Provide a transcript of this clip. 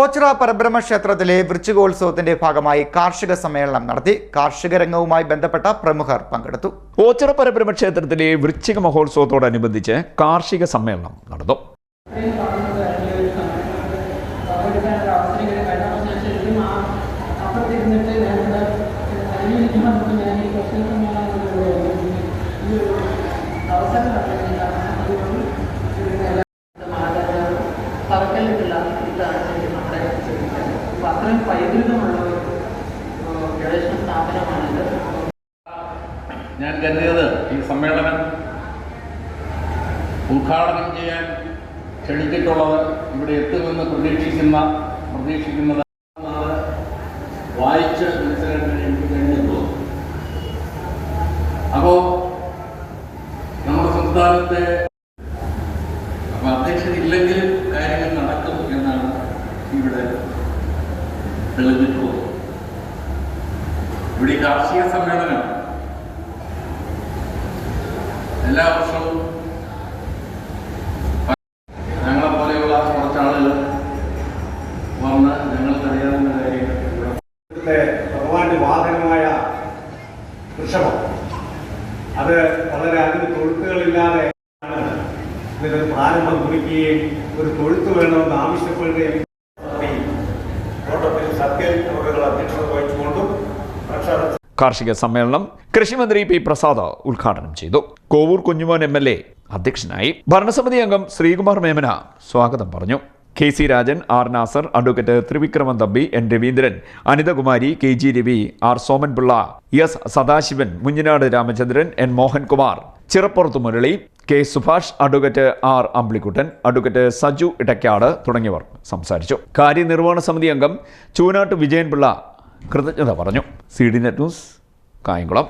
ഓച്ചിറ പരബ്രഹ്മ ക്ഷേത്രത്തിലെ വൃശ്ചികോത്സവത്തിന്റെ ഭാഗമായി കാർഷിക സമ്മേളനം നടത്തി കാർഷിക രംഗവുമായി ബന്ധപ്പെട്ട പ്രമുഖർ പങ്കെടുത്തു. ഓച്ചിറ പരബ്രഹ്മ ക്ഷേത്രത്തിലെ വൃശ്ചിക മഹോത്സവത്തോടനുബന്ധിച്ച് കാർഷിക സമ്മേളനം നടന്നു. അവസരം അത്രയും പൈതൃകമുള്ള ഞാൻ കരുതിയത് ഈ സമ്മേളനം ഉദ്ഘാടനം ചെയ്യാൻ ക്ഷണിച്ചിട്ടുള്ളത് ഇവിടെ എത്തുമെന്ന് പ്രതീക്ഷിക്കുന്ന പ്രതീക്ഷിക്കുന്നത് വായിച്ച് മനസ്സിലാക്കാൻ എനിക്ക് കഴിഞ്ഞിട്ടുള്ളൂ. അപ്പോ നമ്മുടെ സംസ്ഥാനത്തെ അപ്പൊ അധ്യക്ഷൻ കാര്യങ്ങൾ നടക്കും എന്നാണ് ഇവിടെ തെളിഞ്ഞിട്ടുള്ളത് ഇവിടെ കാർഷിക സമ്മേളനം എല്ലാ വർഷവും ഞങ്ങളെ പോലെയുള്ള അത് വളരെ ഇതിനൊരു പ്രാരംഭം കുറിക്കുകയും ഒരു തൊഴുത്ത് വേണമെന്ന് ആവശ്യപ്പെടുകയും കാർഷിക സമ്മേളനം കൃഷിമന്ത്രി പി പ്രസാദ് ഉദ്ഘാടനം ചെയ്തു. Kovoor Kunjumon M L A അധ്യക്ഷനായി ഭരണസമിതി അംഗം ശ്രീകുമാർ മേമന സ്വാഗതം പറഞ്ഞു. K C Rajan R Nasar advocate Thrivikraman Thampi N Raveendran Anithakumari K G Ravi R Somanpillai S Sadasivan Munjinad Ramachandran N Mohankumar Chirappurath Murali K Subhash advocate R Ambilikuttan advocate Saju Idaykkad തുടങ്ങിയവർ സംസാരിച്ചു. കാര്യനിർവഹണ സമിതി അംഗം ചൂനാട്ട് വിജയൻപിള്ള കൃതജ്ഞത പറഞ്ഞു. C D net news Kayamkulam.